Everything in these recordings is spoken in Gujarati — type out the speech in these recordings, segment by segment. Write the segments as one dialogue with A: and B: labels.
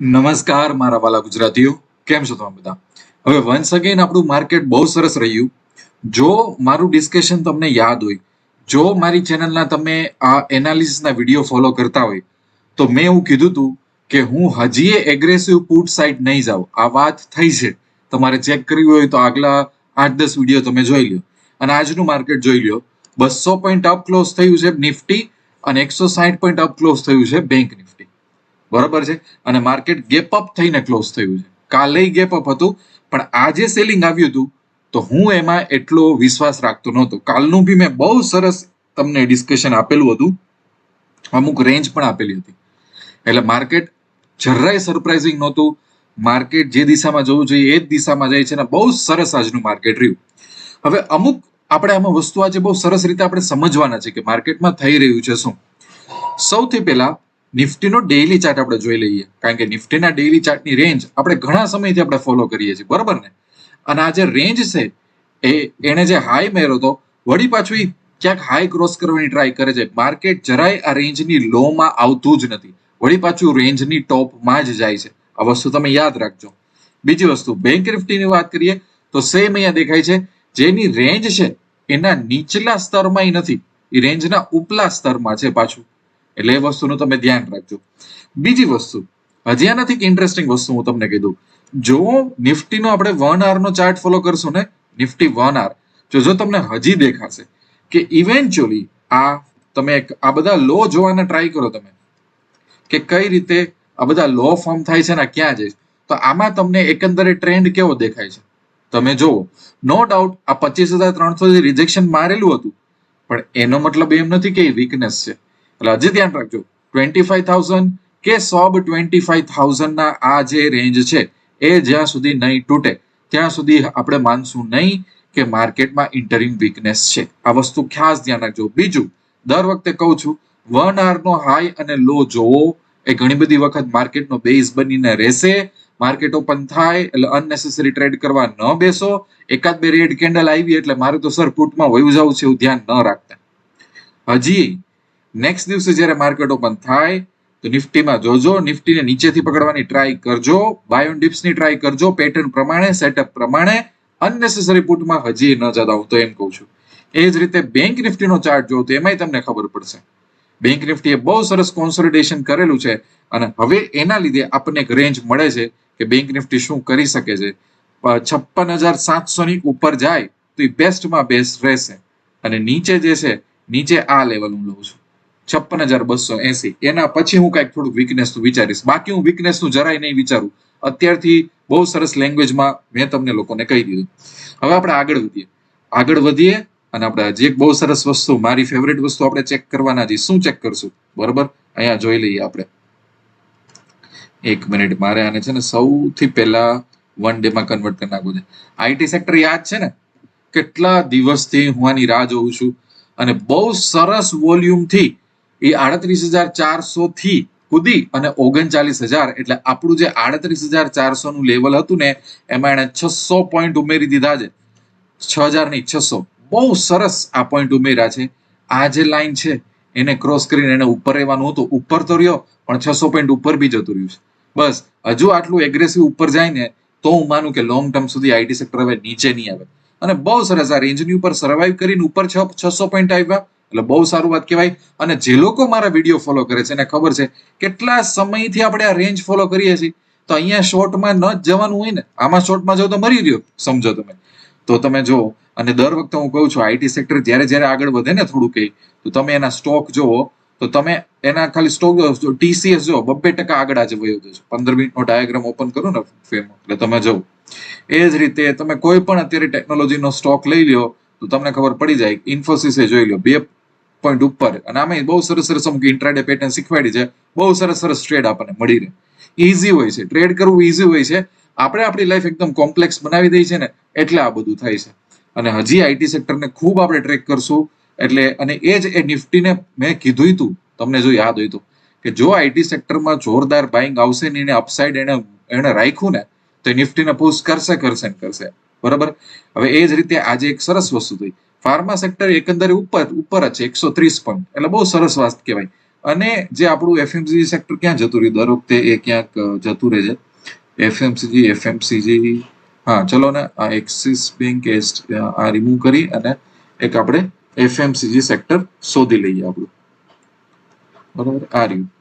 A: નમસ્કાર મારા વાલા ગુજરાતીઓ, કેમ છો તમે બધા? હવે વન્સ અગેન આપણું માર્કેટ બહુ સરસ રહ્યું. જો મારું ડિસ્કશન તમને યાદ હોય, જો મારી ચેનલના તમે આ એનાલિસિસના વીડિયો ફોલો કરતા હોય, તો મેં એવું કીધું હતું કે હું હજીએ એગ્રેસિવ પુટ સાઇટ નહીં જાઉં. આ વાત થઈ છે. તમારે ચેક કરવી હોય તો આગલા આઠ દસ વીડિયો તમે જોઈ લો અને આજનું માર્કેટ જોઈ લો બસો પોઈન્ટ અપ ક્લોઝ થયું છે નિફ્ટી અને એકસો સાઠ પોઈન્ટ અપ ક્લોઝ થયું છે બેંક નિફ્ટી બરોબર છે? અને માર્કેટ ગેપ અપ થઈને ક્લોઝ થયું છે. કાલે ગેપ અપ હતું, પણ આજે સેલિંગ આવ્યું હતું, તો હું એમાં એટલો વિશ્વાસ રાખતો નહોતો. કાલનું બી મેં બહુ સરસ તમને ડિસ્કશન આપેલું હતું. અમુક રેન્જ પણ આપેલી હતી. એટલે માર્કેટ જરાય સરપ્રાઇઝિંગ નહોતું. માર્કેટ જે દિશામાં જવું જોઈએ, એ જ દિશામાં જાય છે અને બહુ સરસ આજનું માર્કેટ રહ્યું. હવે અમુક આપણે આમાં વસ્તુ આજે બહુ સરસ રીતે આપણે સમજવાના છે કે માર્કેટમાં થઈ રહ્યું છે શું. સૌથી પહેલા નિફ્ટીનો ડેઇલી ચાર્ટ આપણે જોઈ લઈએ. કારણ કે નિફ્ટીના ડેઇલી ચાર્ટની રેન્જ આપણે ઘણા સમયથી આપણે ફોલો કરીએ છીએ. બરોબર ને? અને આ જે રેન્જ છે, એ એણે જે હાઈ મેળ્યો હતો, વળી પાછું એ ક્યાંક હાઈ ક્રોસ કરવાની ટ્રાય કરે છે. માર્કેટ જરાય આ રેન્જની લોમાં આવતું જ નથી. વળી પાછું રેન્જની ટોપમાં જ જાય છે. આ વસ્તુ તમે યાદ રાખજો. બીજી વસ્તુ બેંક નિફ્ટીની વાત કરીએ, તો સેમ અહીંયા દેખાય છે. જેની રેન્જ છે, એના નીચલા સ્તરમાં નથી. એ રેન્જના ઉપલા સ્તરમાં છે પાછું. એટલે એ વસ્તુનું તમે ધ્યાન રાખજો. બીજી વસ્તુ, હજી આ નથી ઇન્ટરેસ્ટિંગ વસ્તુ હું તમને કીધું જો નિફ્ટીનો આપણે વન આરનો ચાર્ટ ફોલો કરશું ને, નિફ્ટી વન આર, જો જો તમને હજી દેખાશે કે ઇવેન્ચ્યુઅલી આ તમે આ બધા લો જોવાના ટ્રાય કરો તમે, કે કઈ રીતે આ બધા લો ફોર્મ થાય છે ને ક્યાં જાય તો આમાં તમને એકંદરે ટ્રેન્ડ કેવો દેખાય છે? તમે જુઓ નો ડાઉટ આ પચીસ હજાર ત્રણસો જે રિજેક્શન મારેલું હતું, પણ એનો મતલબ એમ નથી કે એ વીકનેસ છે. એટલે હજી ધ્યાન રાખજો. ટ્વેન્ટી ફાઈવ થાઉઝન્ડ કે સોબ ટ્વેન્ટી ફાઈવ થાઉઝન્ડના આ જે રેન્જ છે, એ જ્યાં સુધી નહીં તૂટે, ત્યાં સુધી આપણે માનશું નહીં કે માર્કેટમાં ઇન્ટરિંગ વીકનેસ છે. આ વસ્તુ ખાસ ધ્યાન રાખજો. બીજું, દર વખતે કહું છું વન આરનો હાઈ અને લો જોવો, એ ઘણી બધી વખત માર્કેટનો બેઝ બનીને રહેશે. માર્કેટ ઓપન થાય, એટલે અનનેસેસરી ટ્રેડ કરવા ન બેસો. એકાદ બે રેડ કેન્ડલ આવી, એટલે મારે તો સર પુટમાં વયું જવું છે એવું ધ્યાન ન રાખતા. હજી નેક્સ્ટ દિવસે જ્યારે માર્કેટ ઓપન થાય, તો નિફ્ટીમાં જોજો, નિફ્ટીને નીચેથી પકડવાની ટ્રાય કરજો બાયોન ડિપ્સની ટ્રાય કરજો પેટર્ન પ્રમાણે સેટઅપ પ્રમાણે અનનેસેસરી પુટમાં હજી ન જતા. હું તો એમ કહું છું. એ જ રીતે બેંક નિફ્ટીનો ચાર્ટ જો તો એમાંય તમને ખબર પડશે. બેંક નિફ્ટીએ બહુ સરસ કોન્સોલિડેશન કરેલું છે અને હવે એના લીધે આપણને એક રેન્જ મળે છે કે બેંક નિફ્ટી શું કરી શકે છે. છપ્પન હજાર સાતસોની ઉપર જાય તો એ બેસ્ટમાં બેસ્ટ રહેશે. અને નીચે જે છે, નીચે આ લેવલ હું લઉં છું. છપ્પન હજાર બસો એસી. એના પછી હું કંઈક થોડુંક વીકનેસનું વિચારીશ. બાકી હું વીકનેસનું જરાય નહીં વિચારું. અત્યારથી બહુ સરસ લેંગ્વેજમાં મેં તમને લોકોને કહી દીધું. હવે આપણે આગળ વધીએ. આગળ વધીએ અને આપણે એક બહુ સરસ વસ્તુ, મારી ફેવરેટ વસ્તુ આપણે ચેક કરવાના છે શું ચેક કરશું? બરોબર? અહીંયા જોઈ લઈએ આપણે. એક મિનિટ મારે આને છે ને સૌથી પહેલા વન ડે માં કન્વર્ટ કરી નાખવું છે. આઈટી સેક્ટર યાદ છે ને? કેટલા દિવસથી હું આની રાહ જોઉં છું અને બહુ સરસ વોલ્યુમથી એ આડત્રીસ હજાર ચારસો થી કૂદી અને ઓગણચાલીસ હજાર, એટલે આપણું જે આડત્રીસ હજાર ચારસો નું લેવલ હતું ને, એમાં એણે છસો પોઈન્ટ ઉમેરી દીધા છે. છ હજારની છસો. બહુ સરસ આ પોઈન્ટ ઉમેર્યા છે. આ જે લાઈન છે, એને ક્રોસ કરીને એને ઉપર રહેવાનું હતું. ઉપર તો રહ્યો, પણ છસો પોઈન્ટ ઉપર બી જતું રહ્યું છે. બસ, હજુ આટલું એગ્રેસિવ ઉપર જાય ને, તો હું માનું કે લોંગ ટર્મ સુધી આઈટી સેક્ટર હવે નીચે નહીં આવે. અને બહુ સરસ, આ રેન્જની ઉપર સર્વાઈવ કરીને ઉપર છસો પોઈન્ટ આવ્યા. એટલે બહુ સારું વાત કહેવાય. અને જે લોકો મારા વીડિયો ફોલો કરે છે, એને ખબર છે, કેટલા સમયથી આપણે આ રેન્જ ફોલો કરીએ છીએ. તો અહીંયા શોર્ટમાં ન જવાનું હોય ને, આમાં શોર્ટમાં જાવ તો મરી રહ્યો સમજો તમે. તો તમે જો અને દર વખતે હું કહું છું આઈટી સેક્ટર જ્યારે જ્યારે આગળ વધે ને થોડું કંઈ, તો તમે એના સ્ટોક જોવો તો તમે એના ખાલી સ્ટોક ટીસીએસ જો બબ્બે ટકા આગળ આજે વયો જશે પંદર મિનિટનો ડાયાગ્રામ ઓપન કરો ને, ફેમ. એટલે તમે જુઓ. એ જ રીતે તમે કોઈ પણ અત્યારે ટેકનોલોજીનો સ્ટોક લઈ લ્યો, તો તમને ખબર પડી જાય ઇન્ફોસિસે જોઈ લો બે પોઈન્ટ ઉપર. અને આમાં બહુ સરસ સરસ અમુક ઇન્ટ્રાડે પેટર્ન શીખવાડી છે. બહુ સરસ સરસ ટ્રેડ આપણને મળી રહે. ઇઝી હોય છે. ટ્રેડ કરવું ઈઝી હોય છે. આપણે આપણી લાઈફ એકદમ કોમ્પ્લેક્સ બનાવી દઈએ છે ને, એટલે આ બધું થાય છે. અને હજી આઈટી સેક્ટરને ખૂબ આપણે ટ્રેક કરશું. એટલે, અને એ જ એ નિફ્ટીને મેં કીધું હતું તમને જો યાદ હોય તો, કે જો આઈટી સેક્ટરમાં જોરદાર બાઇંગ આવશે ને એને અપસાઇડ એને એને રાખ્યું ને, તો નિફ્ટીને પુશ કરશે કરશે ને કરશે. બરાબર? હવે એ જ રીતે આજે એક સરસ વસ્તુ થઈ. ફાર્મા સેક્ટર એકંદરે ઉપર ઉપર જ છે, એકસો ત્રીસ પોઈન્ટ એટલે બહુ સરસ વાત કહેવાય. અને જે આપણું એફએમસીજી સેક્ટર ક્યાં જતું રહ્યું? દર વખતે એ ક્યાંક જતું રહે છે. એફએમસીજી એફએમસીજી હા, ચલો ને, આ એક્સિસ બેંક આ રિમૂવ કરી અને એક આપણે એફએમસીજી સેક્ટર શોધી લઈએ આપણું. બરોબર? આ રહ્યું.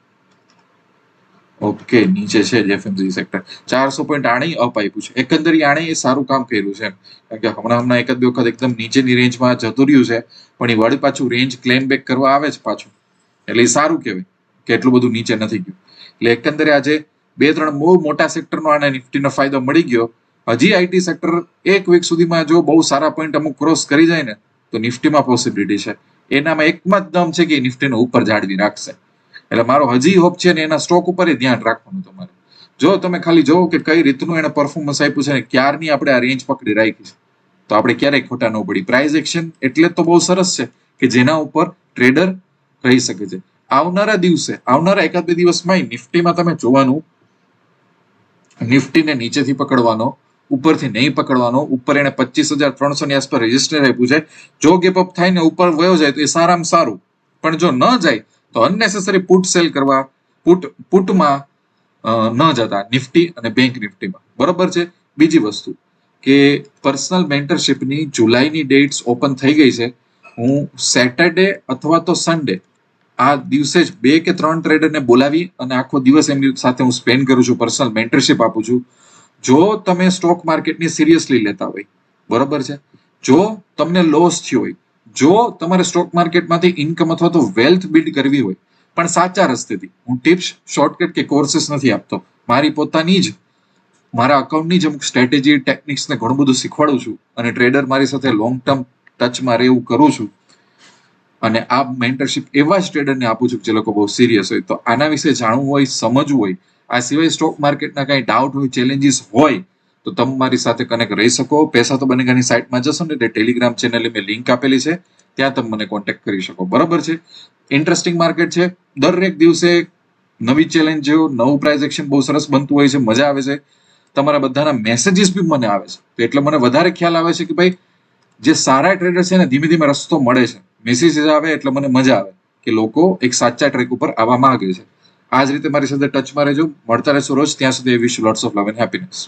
A: ઓકે, નીચે છે જ એફએમસી સેક્ટર ચારસો પોઈન્ટ આણે અપ આપ્યું છે. એકંદરે આણે એ સારું કામ કર્યું છે. કારણ કે હમણાં હમણાં એકાદ બે વખત એકદમ નીચેની રેન્જમાં જતું રહ્યું છે, પણ એ વળી પાછું રેન્જ ક્લેમ બેક કરવા આવે છે પાછું. એટલે એ સારું કહેવાય કે એટલું બધું નીચે નથી ગયું. એટલે એકંદરે આજે બે ત્રણ બહુ મોટા સેક્ટરનો આને નિફ્ટીનો ફાયદો મળી ગયો. હજી આઈટી સેક્ટર એક વીક સુધીમાં જો બહુ સારા પોઈન્ટ અમુક ક્રોસ કરી જાય ને, તો નિફ્ટીમાં પોસિબિલિટી છે. એનામાં એકમાં જ દમ છે કે નિફ્ટીનો ઉપર જાળવી રાખશે. એટલે મારો હજી હોપ છે ને એના સ્ટોક ઉપર ધ્યાન રાખવાનું તમારે. જો તમે ખાલી જોવો કે કઈ રીતનું એને પરફોર્મન્સ આપ્યું છે ને ક્યારની આપણે આ રેન્જ પકડી રાખી છે. તો આપણે ક્યારેય ખોટા ન પડી પ્રાઇઝ એક્શન એટલે તો બહુ સરસ છે કે જેના ઉપર ટ્રેડર રહી શકે છે. આવનારા દિવસે, આવનારા એકાદ બે દિવસમાં નિફ્ટીમાં તમે જોવાનું, નિફ્ટીને નીચેથી પકડવાનો, ઉપરથી નહીં પકડવાનો, ઉપર એને પચીસ હજાર ત્રણસો ની આસપાસ રજિસ્ટર આપ્યું છે. જો ગેપ અપ થાય ને ઉપર વયો જાય તો એ સારામાં સારું. પણ જો ન જાય તો અનનેસેસરી પુટ સેલ કરવા પુટ પુટમાં ન જતા નિફ્ટી અને બેંક નિફ્ટીમાં. બરોબર છે? બીજી વસ્તુ કે પર્સનલ મેન્ટરશિપની જુલાઈની ડેટ્સ ઓપન થઈ ગઈ છે. હું સેટરડે અથવા તો સન્ડે આ દિવસે જ બે કે ત્રણ ટ્રેડરને બોલાવી અને આખો દિવસ એમની સાથે હું સ્પેન્ડ કરું છું પર્સનલ મેન્ટરશિપ આપું છું. જો તમે સ્ટોક માર્કેટની સિરિયસલી લેતા હોય, બરોબર છે? જો તમને લોસ થયો હોય જો તમારે સ્ટોક માર્કેટમાંથી ઇન્કમ અથવા તો વેલ્થ બિલ્ડ કરવી હોય, પણ સાચા રસ્તેથી, હું ટિપ્સ શોર્ટકટ કે કોર્સિસ નથી આપતો. મારી પોતાની જ, મારા અકાઉન્ટની જ અમુક સ્ટ્રેટેજી ટેકનિક્સને ઘણું બધું શીખવાડું છું અને ટ્રેડર મારી સાથે લોંગ ટર્મ ટચમાં રહેવું કરું છું. અને આ મેન્ટરશિપ એવા જ ટ્રેડરને આપું છું જે લોકો બહુ સિરિયસ હોય. તો આના વિશે જાણવું હોય, સમજવું હોય, આ સિવાય સ્ટોક માર્કેટના કાંઈ ડાઉટ હોય ચેલેન્જીસ હોય તો તમે મારી સાથે કનેક્ટ રહી શકો. પૈસા તો બનેગાની સાઇટમાં જશો ને એટલે ટેલિગ્રામ ચેનલની મેં લિંક આપેલી છે. ત્યાં તમે મને કોન્ટેક્ટ કરી શકો. બરાબર છે? ઇન્ટરેસ્ટિંગ માર્કેટ છે. દરેક દિવસે નવી ચેલેન્જ નવું પ્રાઇઝ એક્શન બહુ સરસ બનતું હોય છે. મજા આવે છે. તમારા બધાના મેસેજીસ બી મને આવે છે. તો એટલે મને વધારે ખ્યાલ આવે છે કે ભાઈ, જે સારા ટ્રેડર છે ને, ધીમે ધીમે રસ્તો મળે છે. મેસેજીસ આવે એટલે મને મજા આવે કે લોકો એક સાચા ટ્રેક ઉપર આવવા માંગે છે. આ જ રીતે મારી સાથે ટચમાં રહેજો. મળતા રહેશો રોજ. ત્યાં સુધી wish lots of love and happiness